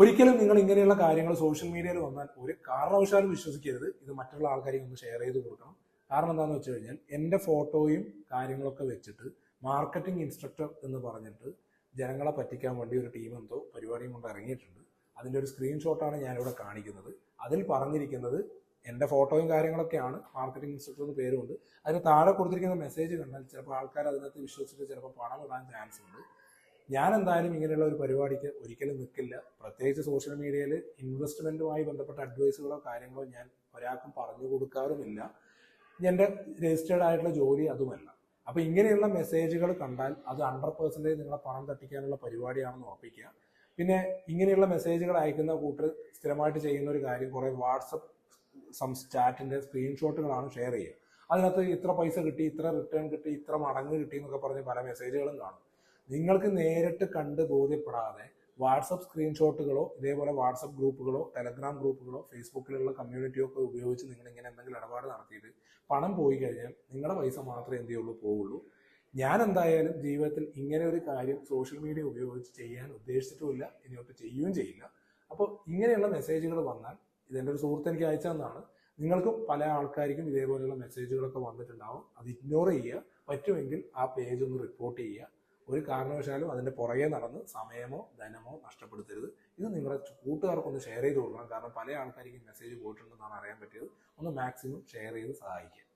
ഒരിക്കലും നിങ്ങൾ ഇങ്ങനെയുള്ള കാര്യങ്ങൾ സോഷ്യൽ മീഡിയയിൽ വന്നാൽ ഒരു കാരണവശാലും വിശ്വസിക്കരുത്. ഇത് മറ്റുള്ള ആൾക്കാരെയും ഒന്ന് ഷെയർ ചെയ്ത് കൊടുക്കണം. കാരണം എന്താണെന്ന് വെച്ച് കഴിഞ്ഞാൽ എന്റെ ഫോട്ടോയും കാര്യങ്ങളൊക്കെ വെച്ചിട്ട് മാർക്കറ്റിംഗ് ഇൻസ്ട്രക്ടർ എന്ന് പറഞ്ഞിട്ട് ജനങ്ങളെ പറ്റിക്കാൻ വേണ്ടി ഒരു ടീം എന്തോ പരിപാടിയും കൊണ്ട് ഇറങ്ങിയിട്ടുണ്ട്. അതിന്റെ ഒരു സ്ക്രീൻഷോട്ടാണ് ഞാനിവിടെ കാണിക്കുന്നത്. അതിൽ പറഞ്ഞിരിക്കുന്നത് എന്റെ ഫോട്ടോയും കാര്യങ്ങളൊക്കെയാണ് മാർക്കറ്റിംഗ് ഇൻസ്ട്രക്ടർ എന്ന് പേരുണ്ട് അതിന് താഴെ കൊടുത്തിരിക്കുന്ന മെസ്സേജ് കണ്ടാൽ ചിലപ്പോൾ ആൾക്കാർ അതിനകത്ത് വിശ്വസിച്ചിട്ട് ചിലപ്പോൾ പണം ഇടാൻ ചാൻസ് ഉണ്ട്. ഞാൻ എന്തായാലും ഇങ്ങനെയുള്ള ഒരു പരിപാടിക്ക് ഒരിക്കലും നിൽക്കില്ല പ്രത്യേകിച്ച് സോഷ്യൽ മീഡിയയിൽ ഇൻവെസ്റ്റ്മെന്റുമായി ബന്ധപ്പെട്ട അഡ്വൈസുകളോ കാര്യങ്ങളോ ഞാൻ ഒരാൾക്കും പറഞ്ഞു കൊടുക്കാറുമില്ല. എന്റെ രജിസ്റ്റേർഡ് ആയിട്ടുള്ള ജോലി അതുമല്ല. അപ്പോൾ ഇങ്ങനെയുള്ള മെസ്സേജുകൾ കണ്ടാൽ അത് ഹൺഡ്രഡ് പെർസെന്റേജ് നിങ്ങളെ പണം തട്ടിക്കാനുള്ള പരിപാടിയാണെന്ന് ഉറപ്പിക്കുക. പിന്നെ ഇങ്ങനെയുള്ള മെസ്സേജുകൾ അയക്കുന്ന കൂട്ടർ സ്ഥിരമായിട്ട് ചെയ്യുന്ന ഒരു കാര്യം കുറേ വാട്സപ്പ് സം ചാറ്റിന്റെ സ്ക്രീൻഷോട്ടുകളാണ് ഷെയർ ചെയ്യുക. അതിനകത്ത് ഇത്ര പൈസ കിട്ടി ഇത്ര റിട്ടേൺ കിട്ടി ഇത്ര മടങ്ങ് കിട്ടി എന്നൊക്കെ പറഞ്ഞ് പല മെസ്സേജുകളും കാണും. നിങ്ങൾക്ക് നേരിട്ട് കണ്ട് ബോധ്യപ്പെടാതെ വാട്സപ്പ് സ്ക്രീൻഷോട്ടുകളോ ഇതേപോലെ വാട്സപ്പ് ഗ്രൂപ്പുകളോ ടെലഗ്രാം ഗ്രൂപ്പുകളോ ഫേസ്ബുക്കിലുള്ള കമ്മ്യൂണിറ്റിയോ ഒക്കെ ഉപയോഗിച്ച് നിങ്ങൾ ഇങ്ങനെ എന്തെങ്കിലും ഇടപാട് നടത്തിയിട്ട് പണം പോയി കഴിഞ്ഞാൽ നിങ്ങളുടെ പൈസ മാത്രമേ എന്ത് ചെയ്യുള്ളൂ പോവുള്ളൂ. ഞാൻ എന്തായാലും ജീവിതത്തിൽ ഇങ്ങനെ ഒരു കാര്യം സോഷ്യൽ മീഡിയ ഉപയോഗിച്ച് ചെയ്യാൻ ഉദ്ദേശിച്ചിട്ടുമില്ല ഇനി ഒക്കെ ചെയ്യുകയും ചെയ്യില്ല. അപ്പോൾ ഇങ്ങനെയുള്ള മെസ്സേജുകൾ വന്നാൽ ഇതെന്റെ ഒരു സുഹൃത്ത് എനിക്ക് അയച്ചതെന്നാണ് നിങ്ങൾക്കും പല ആൾക്കാർക്കും ഇതേപോലെയുള്ള മെസ്സേജുകളൊക്കെ വന്നിട്ടുണ്ടാവും. അത് ഇഗ്നോർ ചെയ്യുക പറ്റുമെങ്കിൽ ആ പേജ് ഒന്ന് റിപ്പോർട്ട് ചെയ്യുക. ഒരു കാരണവശാലും അതിന്റെ പുറകെ നടന്ന് സമയമോ ധനമോ നഷ്ടപ്പെടുത്തരുത്. ഇത് നിങ്ങളുടെ കൂട്ടുകാർക്കൊന്ന് ഷെയർ ചെയ്ത് കൊടുക്കണം. കാരണം പല ആൾക്കാർക്കും മെസ്സേജ് പോയിട്ടുണ്ടെന്നാണ് അറിയാൻ പറ്റിയത്. ഒന്ന് മാക്സിമം ഷെയർ ചെയ്ത് സഹായിക്കുക.